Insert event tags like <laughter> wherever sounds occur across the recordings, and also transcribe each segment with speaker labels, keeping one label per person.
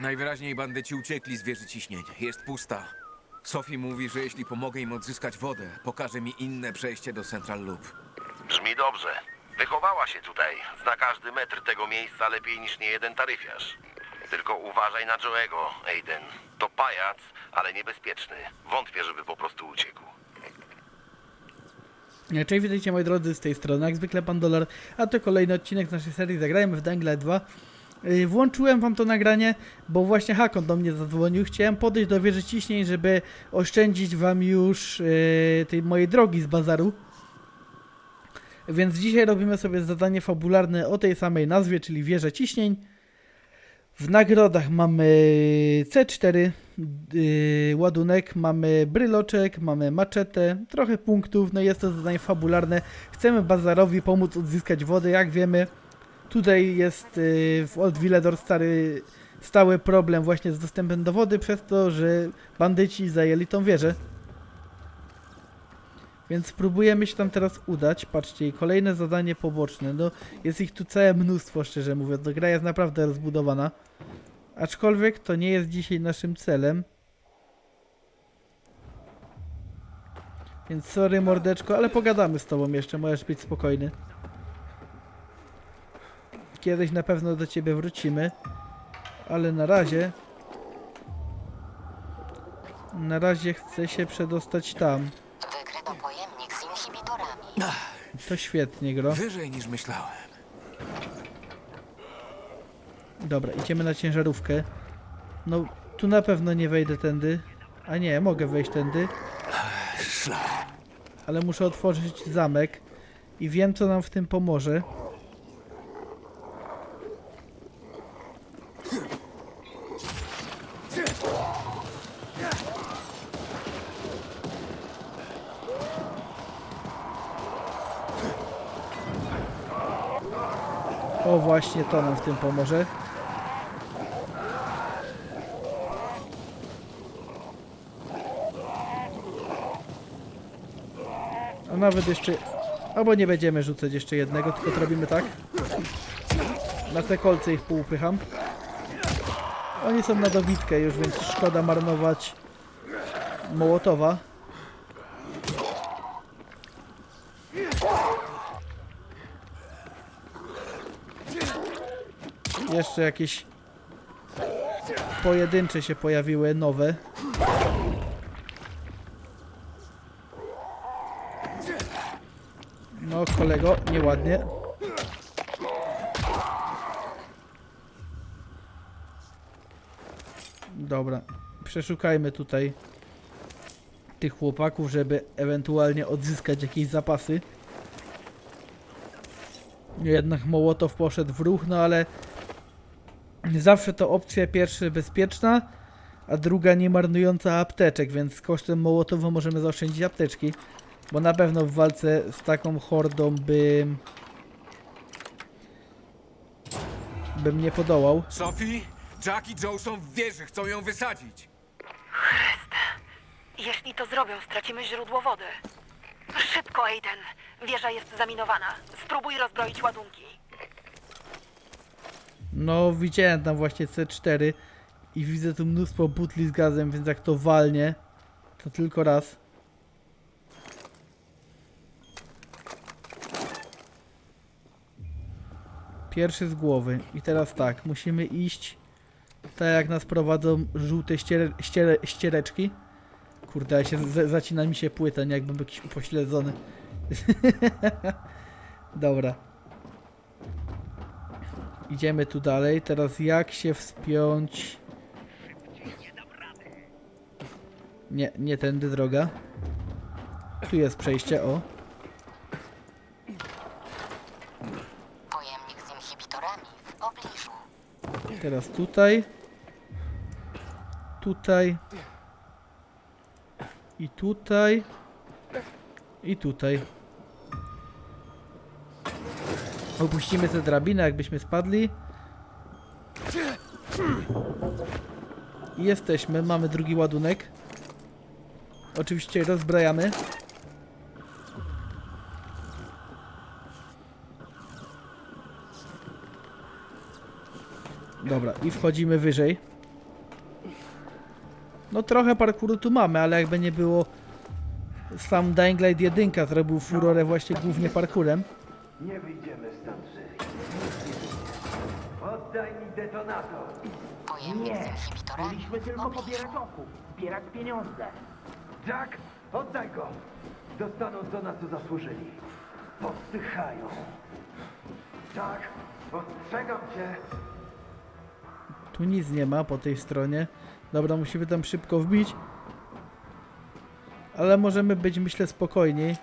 Speaker 1: Najwyraźniej bandyci uciekli z wieży ciśnień. Jest pusta. Sophie mówi, że jeśli pomogę im odzyskać wodę, pokaże mi inne przejście do Central Loop.
Speaker 2: Brzmi dobrze. Wychowała się tutaj. Zna każdy metr tego miejsca lepiej niż niejeden taryfiarz. Tylko uważaj na Joego, Aiden. To pajac, ale niebezpieczny. Wątpię, żeby po prostu uciekł.
Speaker 3: E, Cześć, witajcie moi drodzy z tej strony, jak zwykle Pan Dolar, a to kolejny odcinek z naszej serii Zagrajmy w Dangle 2. Yy, Włączyłem wam to nagranie, bo właśnie Hakon do mnie zadzwonił. Chciałem podejść do wieży ciśnień, żeby oszczędzić wam już yy, tej mojej drogi z bazaru. Więc dzisiaj robimy sobie zadanie fabularne o tej samej nazwie, czyli wieża ciśnień. W nagrodach mamy C4, yy, ładunek, mamy bryloczek, mamy maczetę, trochę punktów, no jest to zadanie fabularne. Chcemy Bazarowi pomóc odzyskać wodę, jak wiemy. Tutaj jest yy, w Old Villador stary, stały problem właśnie z dostępem do wody, przez to, że bandyci zajęli tą wieżę. Więc spróbujemy się tam teraz udać. Patrzcie, kolejne zadanie poboczne. No, jest ich tu całe mnóstwo, szczerze mówiąc. No, gra jest naprawdę rozbudowana. Aczkolwiek to nie jest dzisiaj naszym celem. Więc sorry mordeczko, ale pogadamy z tobą jeszcze, możesz być spokojny. Kiedyś na pewno do ciebie wrócimy. Ale na razie... Na razie chcę się przedostać tam.
Speaker 4: Wykryto pojemnik z inhibitorami.
Speaker 3: To świetnie, gro.
Speaker 1: Wyżej niż myślałem.
Speaker 3: Dobra, idziemy na ciężarówkę. No, tu na pewno nie wejdę tędy. A nie, mogę wejść tędy. Ale muszę otworzyć zamek i wiem co nam w tym pomoże. O właśnie to nam w tym pomoże. A nawet jeszcze... Albo nie będziemy rzucać jeszcze jednego, tylko to robimy tak. Na te kolce ich poupycham. Oni są na dobitkę już, więc szkoda marnować Mołotowa. Jeszcze jakieś pojedyncze się pojawiły, nowe. No kolego, nieładnie. Dobra, przeszukajmy tutaj tych chłopaków, żeby ewentualnie odzyskać jakieś zapasy. Jednak Mołotow poszedł w ruch, no ale zawsze to opcja pierwsza bezpieczna, a druga nie marnująca apteczek, więc kosztem Mołotowa możemy zaoszczędzić apteczki. Bo na pewno w walce z taką hordą bym... bym nie podołał.
Speaker 1: Sophie? Jack i Joe są w wieży, chcą ją wysadzić.
Speaker 5: Jeśli to zrobią, stracimy źródło wody. Szybko, Aiden. Wieża jest zaminowana. Spróbuj rozbroić ładunki.
Speaker 3: No, widziałem tam właśnie C4 i widzę tu mnóstwo butli z gazem, więc jak to walnie, to tylko raz. Pierwszy z głowy. I teraz tak, musimy iść tak jak nas prowadzą żółte ściere, ściere, ściereczki. Kurde, ale się z, zacina mi się płyta, nie jakbym był jakiś upośledzony. <laughs> Dobra. Idziemy tu dalej. Teraz jak się wspiąć? Nie, nie tędy droga. Tu jest przejście, o.
Speaker 4: Pojemnik z inhibitorami w.
Speaker 3: Teraz tutaj. Tutaj. I tutaj. I tutaj. Opuścimy tę drabinę, jakbyśmy spadli. Jesteśmy, mamy drugi ładunek. Oczywiście rozbrajamy. Dobra, i wchodzimy wyżej. No trochę parkouru tu mamy, ale jakby nie było sam Dying Light 1 zrobił furorę właśnie głównie parkurem.
Speaker 6: Nie wyjdziemy stąd żywi. Oddaj mi detonator.
Speaker 4: Pojemnik z inhibitorami
Speaker 6: Mieliśmy
Speaker 4: w
Speaker 6: tylko pobierać oków, zbierać pieniądze. Jack, oddaj go. Dostaną to, na co zasłużyli. Powstychają. Jack, ostrzegam cię.
Speaker 3: Tu nic nie ma po tej stronie. Dobra, musimy tam szybko wbić. Ale możemy być, myślę, spokojniej.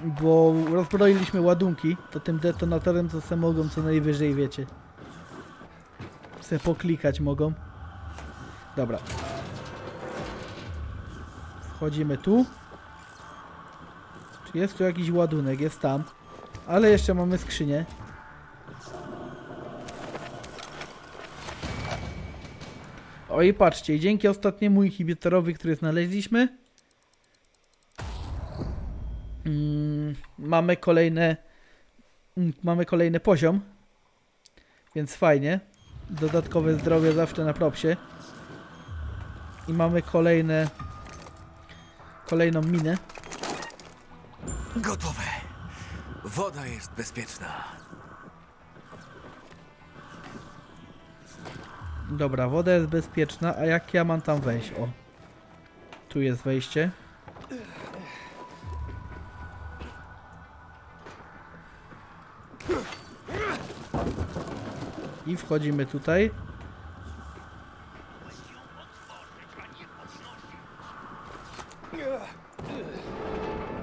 Speaker 3: Bo rozbroiliśmy ładunki, to tym detonatorem co se mogą co najwyżej, wiecie. Se poklikać mogą. Dobra. Wchodzimy tu. Czy jest tu jakiś ładunek? Jest tam. Ale jeszcze mamy skrzynię. O i patrzcie, dzięki ostatniemu inhibitorowi, który znaleźliśmy, mamy kolejne, mm, mamy kolejny poziom, więc fajnie. Dodatkowe zdrowie zawsze na propsie. I mamy kolejne, kolejną minę.
Speaker 1: Gotowe. Woda jest bezpieczna.
Speaker 3: Dobra, woda jest bezpieczna, a jak ja mam tam wejść? O, tu jest wejście. I wchodzimy tutaj.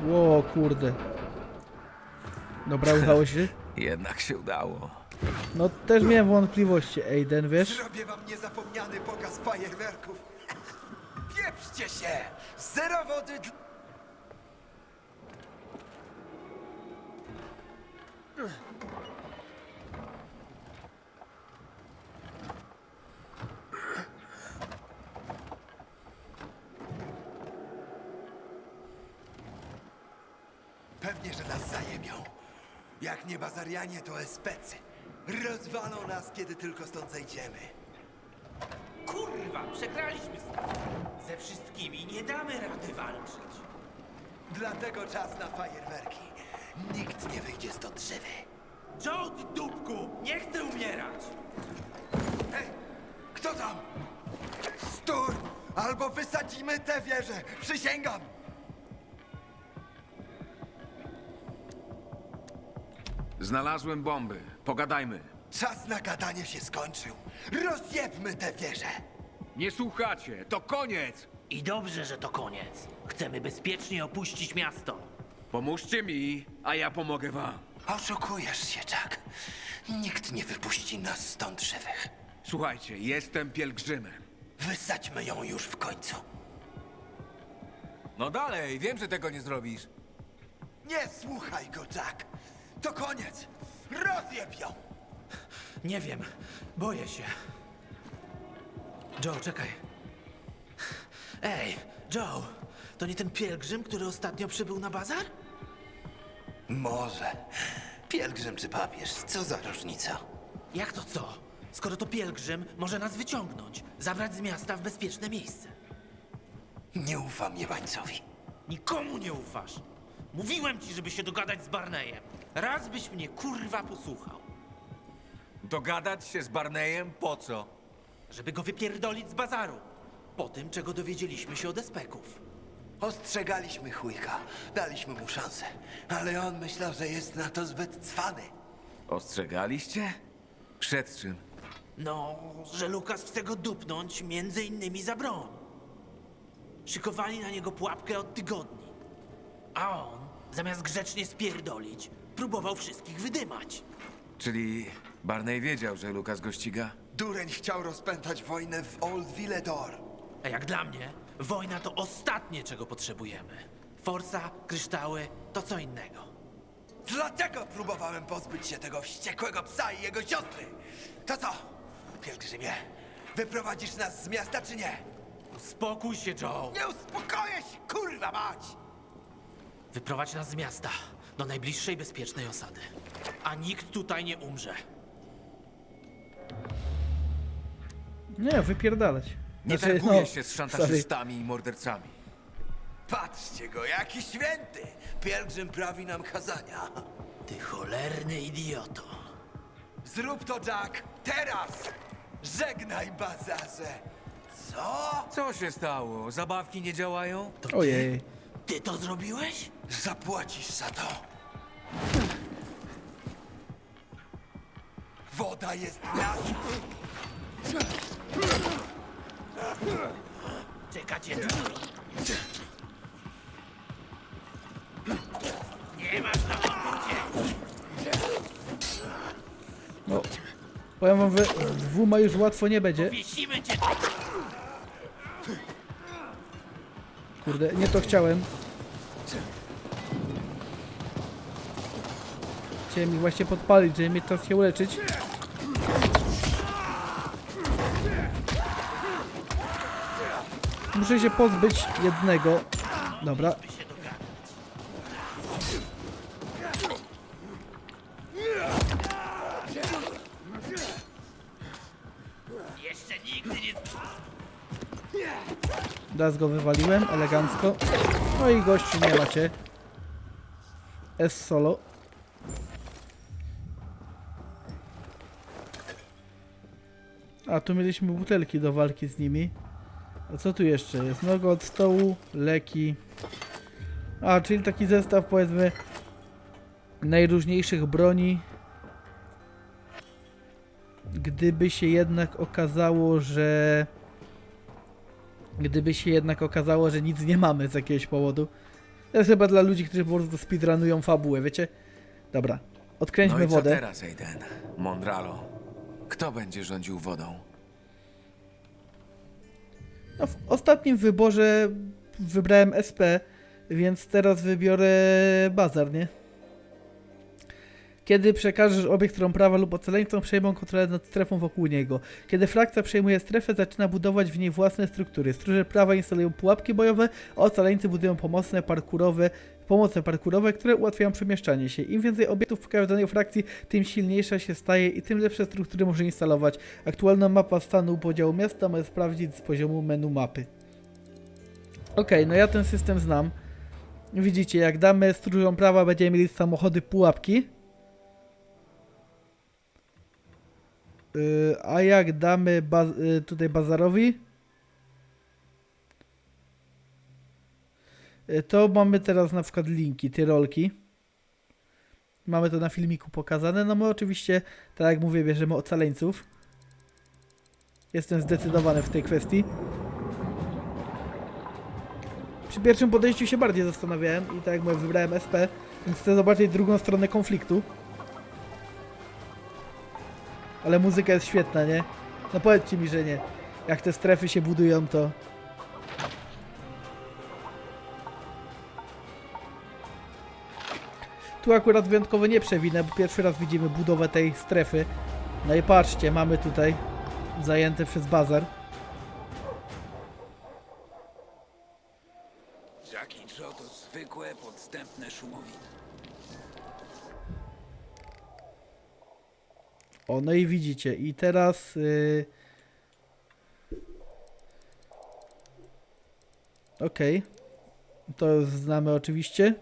Speaker 3: Ło, kurde. Dobra, <laughs> udało się.
Speaker 1: Jednak się udało.
Speaker 3: No też miałem wątpliwości, Aiden, wiesz?
Speaker 7: Zrobię wam niezapomniany pokaz fajerwerków. <laughs> Pieprzcie się! Zero wody Pewnie, że nas zajebią. Jak nie bazarianie, to especy. Rozwalą nas, kiedy tylko stąd zejdziemy.
Speaker 8: Kurwa, przegraliśmy start. Ze wszystkimi nie damy rady walczyć.
Speaker 7: Dlatego czas na fajerwerki. Nikt nie wyjdzie stąd żywy.
Speaker 8: Joe, ty dupku, nie chcę umierać.
Speaker 7: Hej, kto tam? Stój! Albo wysadzimy tę wieżę! Przysięgam!
Speaker 1: Znalazłem bomby. Pogadajmy.
Speaker 7: Czas na gadanie się skończył. Rozjebmy tę wieżę!
Speaker 1: Nie słuchacie. To koniec.
Speaker 8: I dobrze, że to koniec. Chcemy bezpiecznie opuścić miasto.
Speaker 1: Pomóżcie mi, a ja pomogę wam.
Speaker 7: Oszukujesz się, Jack. Nikt nie wypuści nas stąd żywych.
Speaker 1: Słuchajcie, jestem pielgrzymem.
Speaker 7: Wysadźmy ją już w końcu.
Speaker 1: No dalej, wiem, że tego nie zrobisz.
Speaker 7: Nie słuchaj go, Jack. To koniec. Rozjeb ją!
Speaker 8: Nie wiem, boję się. Joe, czekaj. Ej, Joe, to nie ten pielgrzym, który ostatnio przybył na bazar?
Speaker 7: Może. Pielgrzym czy papież, co za różnica?
Speaker 8: Jak to co? Skoro to pielgrzym, może nas wyciągnąć, zabrać z miasta w bezpieczne miejsce.
Speaker 7: Nie ufam jebańcowi.
Speaker 8: Nikomu nie ufasz. Mówiłem ci, żeby się dogadać z Barneyem. Raz byś mnie kurwa posłuchał.
Speaker 1: Dogadać się z Barneyem po co?
Speaker 8: Żeby go wypierdolić z bazaru. Po tym, czego dowiedzieliśmy się od espeków.
Speaker 7: Ostrzegaliśmy chujka, daliśmy mu szansę, ale on myślał, że jest na to zbyt cwany.
Speaker 1: Ostrzegaliście? Przed czym?
Speaker 8: No, że Lukas chce go dupnąć między innymi za broń. Szykowali na niego pułapkę od tygodni. A on, zamiast grzecznie spierdolić, próbował wszystkich wydymać.
Speaker 1: Czyli Barney wiedział, że Lukas go ściga?
Speaker 7: Dureń chciał rozpętać wojnę w Old Villedor.
Speaker 8: A jak dla mnie, wojna to ostatnie, czego potrzebujemy. Forsa, kryształy, to co innego.
Speaker 7: Dlatego próbowałem pozbyć się tego wściekłego psa i jego siostry. To co, pielgrzymie? Wyprowadzisz nas z miasta czy nie?
Speaker 8: Spokój się, Joe.
Speaker 7: Nie uspokoję się, kurwa mać!
Speaker 8: Wyprowadź nas z miasta do najbliższej bezpiecznej osady. A nikt tutaj nie umrze.
Speaker 3: Nie, wypierdalać.
Speaker 1: Nie
Speaker 3: Znaczy,
Speaker 1: targujesz
Speaker 3: no,
Speaker 1: się z
Speaker 3: sorry.
Speaker 1: szantażystami i mordercami.
Speaker 7: Patrzcie go, jaki święty! Pielgrzym prawi nam kazania.
Speaker 8: Ty cholerny idioto.
Speaker 7: Zrób to, Jack! Teraz! Żegnaj, bazarze! Co?
Speaker 1: Co się stało? Zabawki nie działają?
Speaker 8: To
Speaker 3: Ojej.
Speaker 8: Ty to zrobiłeś?
Speaker 7: Zapłacisz za to! Woda jest nasza!
Speaker 8: Czekacie tu. Nie masz na odwrócie.
Speaker 3: No. Powiem wam, że z dwoma już łatwo nie będzie.
Speaker 8: Wiesimy cię.
Speaker 3: Kurde, nie to chciałem. Chciałem ich właśnie podpalić, żeby czas się uleczyć. Muszę się pozbyć jednego. Dobra.
Speaker 8: Jeszcze nigdy nie...
Speaker 3: Raz go wywaliłem, elegancko. No i gościu nie macie. S solo. A tu mieliśmy butelki do walki z nimi. A co tu jeszcze jest? Noga od stołu, leki. A, czyli taki zestaw powiedzmy najróżniejszych broni. Gdyby się jednak okazało, że gdyby się jednak okazało, że nic nie mamy z jakiegoś powodu. To jest chyba dla ludzi, którzy po prostu speedrunują fabułę, wiecie? Dobra, odkręćmy
Speaker 1: No i co
Speaker 3: wodę.
Speaker 1: teraz, Aiden? Mondralo. Kto będzie rządził wodą?
Speaker 3: No, w ostatnim wyborze wybrałem SP, więc teraz wybiorę bazar, nie? Kiedy przekażesz obiekt którą prawa lub ocaleńcom przejmą kontrolę nad strefą wokół niego. Kiedy frakcja przejmuje strefę, zaczyna budować w niej własne struktury. Stróże prawa instalują pułapki bojowe, a ocaleńcy budują pomocne parkurowe, pomoce parkurowe, które ułatwiają przemieszczanie się. Im więcej obiektów w każdej frakcji, tym silniejsza się staje i tym lepsze struktury może instalować. Aktualna mapa stanu podziału miasta może sprawdzić z poziomu menu mapy. Okej, no ja ten system znam. Widzicie, jak damy stróżom prawa, będziemy mieli samochody pułapki. Yy, a jak damy baz yy, tutaj bazarowi, to mamy teraz na przykład linki, tyrolki. Mamy to na filmiku pokazane. No my oczywiście, tak jak mówię, bierzemy ocaleńców. Jestem zdecydowany w tej kwestii. Przy pierwszym podejściu się bardziej zastanawiałem i tak jak mówię, wybrałem SP, więc chcę zobaczyć drugą stronę konfliktu. Ale muzyka jest świetna, nie? No powiedzcie mi, że nie. Jak te strefy się budują, to... Tu akurat wyjątkowo nie przewinę, bo pierwszy raz widzimy budowę tej strefy. No i patrzcie, mamy tutaj zajęte przez bazar.
Speaker 6: Jack i Joe to zwykłe, podstępne szumowiny.
Speaker 3: O, no i widzicie. I teraz... Yy... Okej. To już znamy oczywiście.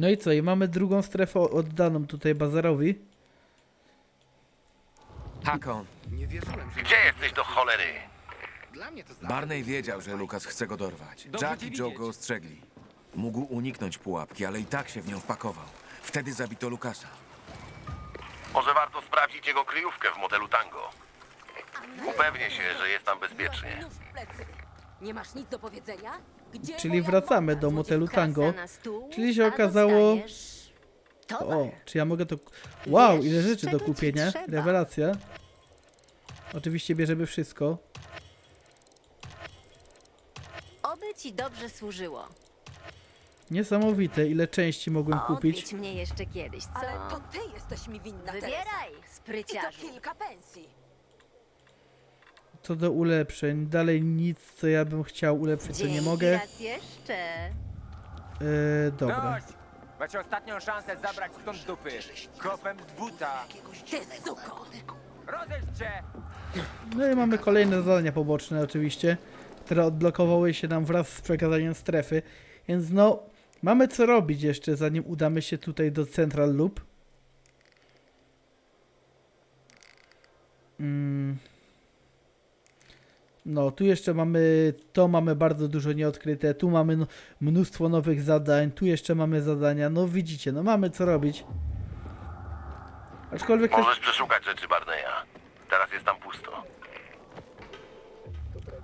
Speaker 3: No i co? I mamy drugą strefę oddaną tutaj bazarowi.
Speaker 1: Hakon.
Speaker 2: Gdzie jesteś do cholery?
Speaker 1: Barney wiedział, że Lukas chce go dorwać. Jack i Joe go ostrzegli. Mógł uniknąć pułapki, ale i tak się w nią wpakował. Wtedy zabito Lukasa.
Speaker 2: Może warto sprawdzić jego kryjówkę w motelu Tango. Upewnię się, że jest tam bezpiecznie.
Speaker 4: Nóż w plecy. Nie masz nic do powiedzenia? Gdzie
Speaker 3: Czyli
Speaker 4: moja
Speaker 3: wracamy do motelu Tango.
Speaker 4: kasa na stół,
Speaker 3: Czyli się
Speaker 4: a
Speaker 3: okazało-
Speaker 4: dostajesz Towar.
Speaker 3: O, czy ja mogę to... Wow,
Speaker 4: Wiesz,
Speaker 3: ile rzeczy do
Speaker 4: czego ci
Speaker 3: kupienia.
Speaker 4: trzeba.
Speaker 3: Rewelacja. Oczywiście bierzemy wszystko.
Speaker 4: Oby ci dobrze służyło.
Speaker 3: Niesamowite, ile części mogłem kupić.
Speaker 4: Odwiedź mnie jeszcze kiedyś, co?
Speaker 5: Ale to ty jesteś mi winna, Teresa.
Speaker 4: Wybieraj,
Speaker 5: I to
Speaker 4: spryciarzu.
Speaker 5: kilka pensji.
Speaker 3: Co do ulepszeń, dalej nic, co ja bym chciał ulepszyć, to nie mogę.
Speaker 4: raz jeszcze.
Speaker 3: E, dobra.
Speaker 9: Macie ostatnią szansę zabrać stąd dupy. Kopem z buta.
Speaker 4: Ty suko!
Speaker 9: Rozejdź się!
Speaker 3: No i mamy kolejne zadania poboczne oczywiście, które odblokowały się nam wraz z przekazaniem strefy. Więc no, mamy co robić jeszcze zanim udamy się tutaj do Central Loop. Mm. No, tu jeszcze mamy, to mamy bardzo dużo nieodkryte, tu mamy no, mnóstwo nowych zadań, tu jeszcze mamy zadania, no widzicie, no mamy co robić. Aczkolwiek też...
Speaker 2: Możesz przeszukać rzeczy Barneya. Teraz jest tam pusto.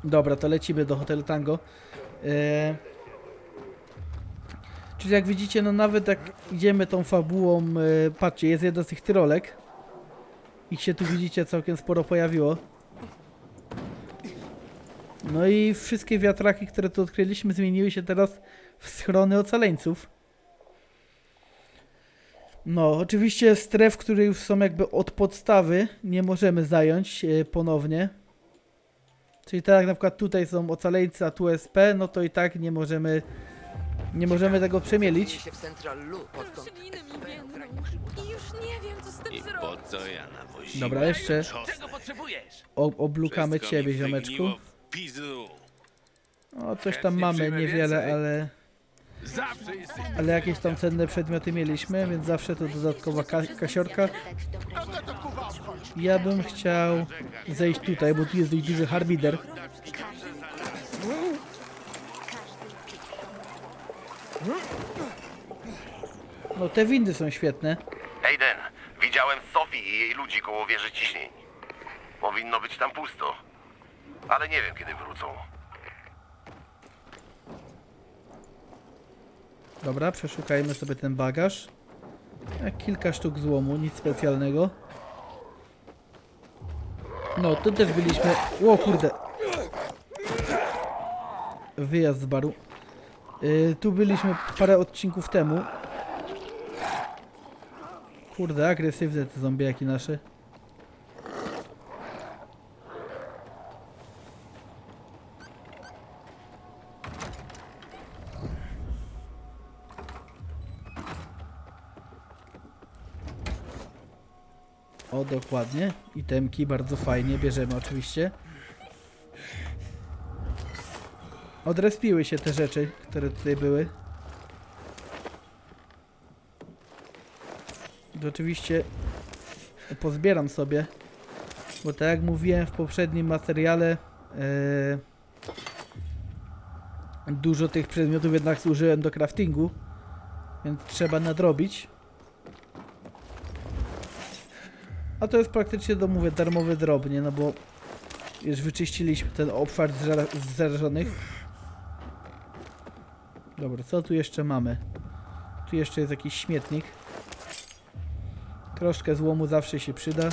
Speaker 3: Dobra, to lecimy do Hotel Tango. E... Czyli jak widzicie, no nawet jak idziemy tą fabułą, e... patrzcie, jest jedna z tych tyrolek. Ich się tu widzicie całkiem sporo pojawiło. No i wszystkie wiatraki, które tu odkryliśmy, zmieniły się teraz w schrony ocaleńców. No, oczywiście stref, które już są jakby od podstawy, nie możemy zająć e, ponownie. Czyli tak jak na przykład tutaj są ocaleńcy, a tu SP, no to i tak nie możemy nie możemy tego przemielić.
Speaker 10: się w Central Loop, odkąd
Speaker 4: Rośliny mi więdną i już nie wiem, co z tym
Speaker 11: I
Speaker 4: zrobić.
Speaker 11: po co ja nawoziłem?
Speaker 3: Dobra, jeszcze o, oblukamy ciebie, ziomeczku.
Speaker 11: Pizdu.
Speaker 3: O, coś tam
Speaker 9: Chętnie
Speaker 3: mamy,
Speaker 9: przyjmę
Speaker 3: niewiele,
Speaker 9: więcej.
Speaker 3: ale,
Speaker 9: Zawsze jesteś
Speaker 3: ale jakieś tam cenne przedmioty mieliśmy, więc zawsze to dodatkowa ka kasiorka. Ja bym chciał zejść tutaj, bo tu jest dość duży harbider. No te windy są świetne.
Speaker 2: Aiden, widziałem Sophie i jej ludzi koło wieży ciśnień. Powinno być tam pusto. Ale nie wiem, kiedy wrócą.
Speaker 3: Dobra, przeszukajmy sobie ten bagaż. Kilka sztuk złomu, nic specjalnego. No, tu też byliśmy. O kurde. Wyjazd z baru. Yy, tu byliśmy parę odcinków temu. Kurde, agresywne te zombiaki nasze. Dokładnie. Itemki bardzo fajnie bierzemy oczywiście. Odrespiły się te rzeczy, które tutaj były. To oczywiście pozbieram sobie, bo tak jak mówiłem w poprzednim materiale, e, dużo tych przedmiotów jednak służyłem do craftingu, więc trzeba nadrobić. A to jest praktycznie, do mówię, darmowy drobnie, no bo już wyczyściliśmy ten obszar zra- zarażonych. Dobra, co tu jeszcze mamy? Tu jeszcze jest jakiś śmietnik. Troszkę złomu zawsze się przyda.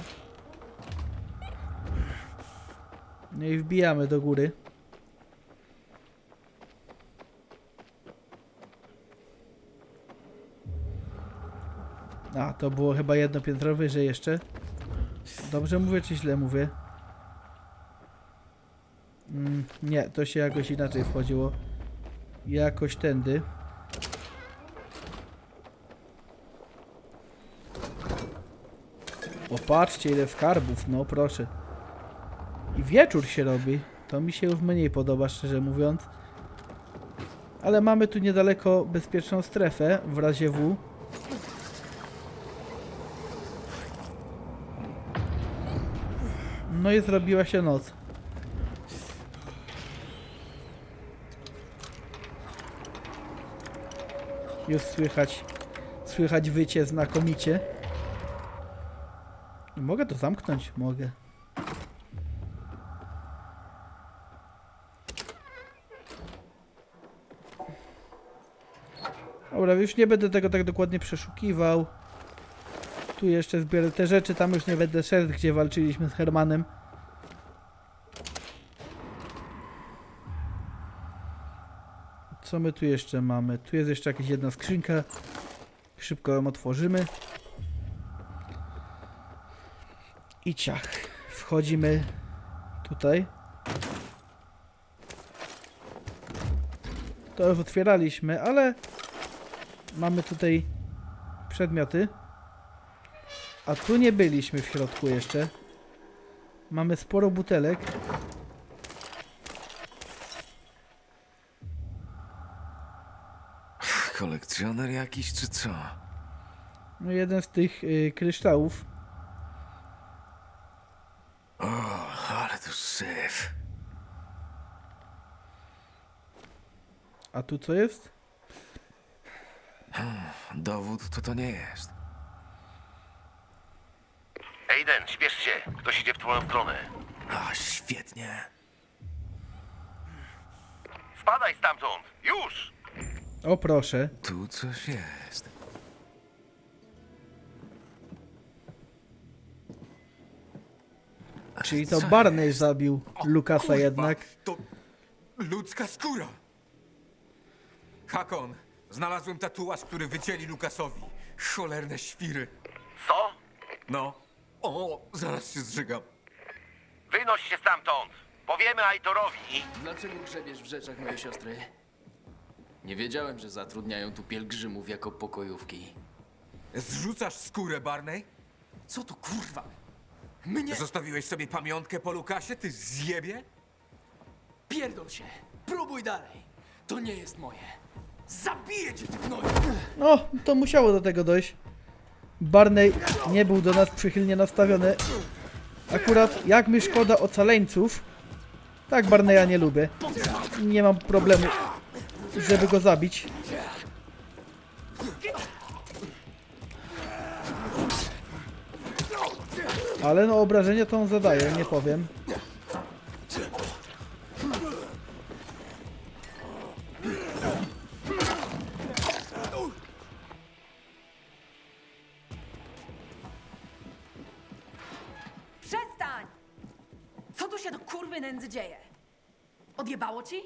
Speaker 3: No i wbijamy do góry. A, to było chyba jedno piętro wyżej jeszcze. Dobrze mówię, czy źle mówię? Mm, nie, to się jakoś inaczej wchodziło. Jakoś tędy. O, patrzcie ile skarbów, no proszę. I wieczór się robi. To mi się już mniej podoba, szczerze mówiąc. Ale mamy tu niedaleko bezpieczną strefę, w razie W. No i zrobiła się noc. Już słychać, słychać wycie znakomicie. Mogę to zamknąć? Mogę. Dobra, już nie będę tego tak dokładnie przeszukiwał. Tu jeszcze zbiorę te rzeczy, tam już nie będę szedł, gdzie walczyliśmy z Hermanem. Co my tu jeszcze mamy? Tu jest jeszcze jakaś jedna skrzynka. Szybko ją otworzymy. I ciach. Wchodzimy tutaj. To już otwieraliśmy, ale Mamy tutaj przedmioty. A tu nie byliśmy w środku jeszcze. Mamy sporo butelek.
Speaker 1: Kolekcjoner jakiś czy co?
Speaker 3: No jeden z tych y, kryształów.
Speaker 1: O, ale tu syf.
Speaker 3: A tu co jest?
Speaker 1: Dowód to to nie jest.
Speaker 2: Aiden, śpiesz się. Ktoś idzie w twoją stronę.
Speaker 1: A, świetnie.
Speaker 2: Spadaj stamtąd! Już!
Speaker 3: O proszę.
Speaker 1: Tu coś jest.
Speaker 3: Czyli to
Speaker 1: Co
Speaker 3: Barney zabił Lukasa
Speaker 1: Kurwa,
Speaker 3: jednak.
Speaker 1: To ludzka skóra. Hakon, znalazłem tatuaż, który wycięli Lukasowi. Cholerne świry.
Speaker 2: Co?
Speaker 1: No. O, zaraz się zżygam.
Speaker 2: Wynoś się stamtąd! Powiemy Aitorowi.
Speaker 10: Dlaczego grzebiesz w rzeczach mojej siostry? Nie wiedziałem, że zatrudniają tu pielgrzymów jako pokojówki.
Speaker 1: Zrzucasz skórę, Barney?
Speaker 10: Co to kurwa? Mnie
Speaker 1: Zostawiłeś sobie pamiątkę po Lukasie, ty zjebie?
Speaker 10: pierdol się! Próbuj dalej! To nie jest moje! Zabiję cię, ty gnoju!
Speaker 3: No, to musiało do tego dojść. Barney nie był do nas przychylnie nastawiony. Akurat jak mi szkoda ocaleńców. Tak Barneya nie lubię. Nie mam problemu, żeby go zabić. Ale no obrażenia to on zadaje, nie powiem.
Speaker 4: Się do kurwy nędzy dzieje? Odjebało ci?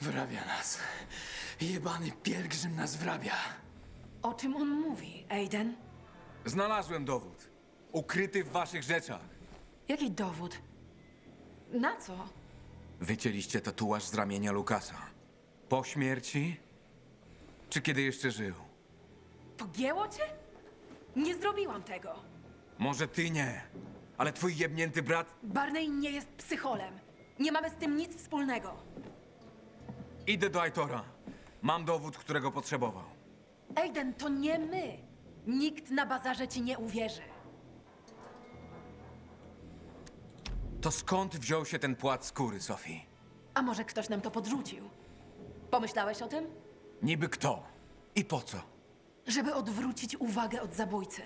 Speaker 10: Wrabia nas. Jebany pielgrzym nas wrabia.
Speaker 4: O czym on mówi, Aiden?
Speaker 1: Znalazłem dowód. Ukryty w waszych rzeczach.
Speaker 4: Jaki dowód? Na co?
Speaker 1: Wycięliście tatuaż z ramienia Lukasa. Po śmierci? Czy kiedy jeszcze żył?
Speaker 4: Pogięło cię? Nie zrobiłam tego.
Speaker 1: Może ty nie, ale twój jebnięty brat
Speaker 4: Barney nie jest psycholem. Nie mamy z tym nic wspólnego.
Speaker 1: Idę do Aitora. Mam dowód, którego potrzebował.
Speaker 4: Aiden, to nie my. Nikt na bazarze ci nie uwierzy.
Speaker 1: To skąd wziął się ten płat skóry, Sophie?
Speaker 4: A może ktoś nam to podrzucił? Pomyślałeś o tym?
Speaker 1: Niby kto? I po co?
Speaker 4: Żeby odwrócić uwagę od zabójcy.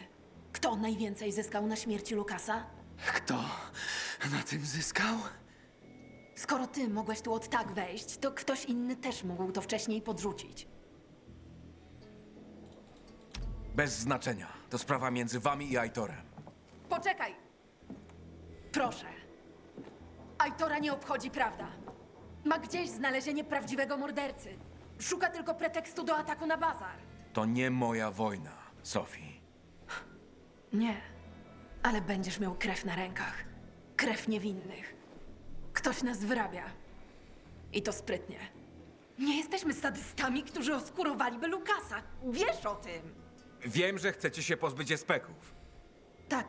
Speaker 4: Kto najwięcej zyskał na śmierci Lukasa?
Speaker 10: Kto na tym zyskał?
Speaker 4: Skoro ty mogłeś tu od tak wejść, to ktoś inny też mógł to wcześniej podrzucić.
Speaker 1: Bez znaczenia. To sprawa między wami i Aitorem.
Speaker 4: Poczekaj! Proszę. Aitora nie obchodzi prawda. Ma gdzieś znalezienie prawdziwego mordercy. Szuka tylko pretekstu do ataku na bazar.
Speaker 1: To nie moja wojna, Sophie.
Speaker 4: Nie, ale będziesz miał krew na rękach. Krew niewinnych. Ktoś nas wyrabia. I to sprytnie. Nie jesteśmy sadystami, którzy oskurowaliby Lukasa. Wiesz o tym.
Speaker 1: Wiem, że chcecie się pozbyć espeków.
Speaker 4: Tak,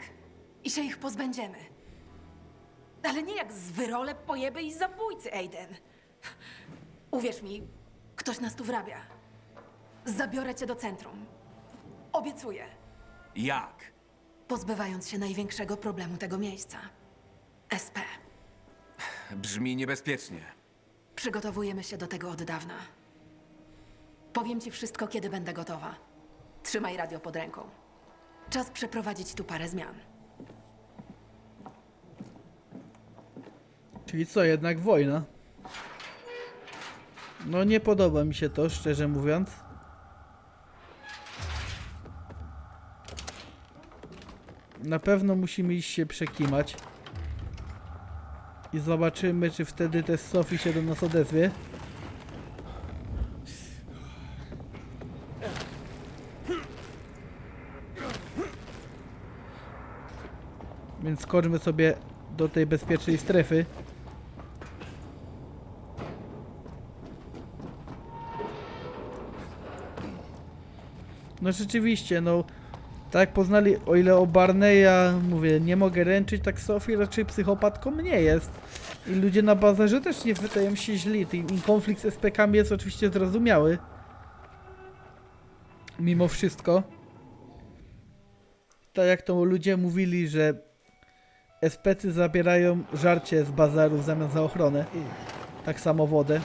Speaker 4: i się ich pozbędziemy. Ale nie jak zwyrole, pojeby i zabójcy, Aiden. Uwierz mi, ktoś nas tu wrabia. Zabiorę cię do centrum. Obiecuję.
Speaker 1: Jak?
Speaker 4: Pozbywając się największego problemu tego miejsca. SP.
Speaker 1: Brzmi niebezpiecznie.
Speaker 4: Przygotowujemy się do tego od dawna. Powiem ci wszystko, kiedy będę gotowa. Trzymaj radio pod ręką. Czas przeprowadzić tu parę zmian.
Speaker 3: Czyli co, jednak wojna? No nie podoba mi się to, szczerze mówiąc. Na pewno musimy iść się przekimać. I zobaczymy, czy wtedy też Sophie się do nas odezwie. Więc skoczmy sobie do tej bezpiecznej strefy. No rzeczywiście, no. Tak poznali, o ile o Barneya mówię, nie mogę ręczyć, tak Sophie raczej psychopatką nie jest. I ludzie na bazarze też nie wydają się źli. Im konflikt z SPK-ami jest oczywiście zrozumiały. Mimo wszystko. Tak jak to ludzie mówili, że SPC zabierają żarcie z bazarów zamiast za ochronę. Tak samo wodę.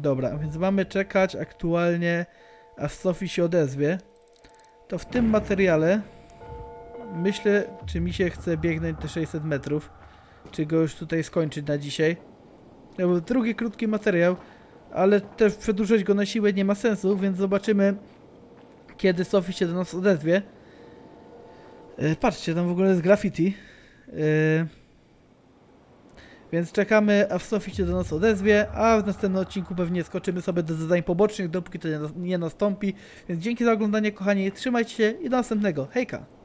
Speaker 3: Dobra, więc mamy czekać aktualnie, aż Sophie się odezwie. To w tym materiale myślę, czy mi się chce biegnąć te 600 metrów, czy go już tutaj skończyć na dzisiaj. To był drugi krótki materiał, ale też przedłużać go na siłę nie ma sensu, więc zobaczymy, kiedy Sophie się do nas odezwie. E, patrzcie, tam w ogóle jest graffiti. E, więc czekamy, aż Sophie się do nas odezwie, a w następnym odcinku pewnie skoczymy sobie do zadań pobocznych, dopóki to nie, nas- nie nastąpi. Więc dzięki za oglądanie, kochani, trzymajcie się i do następnego. Hejka!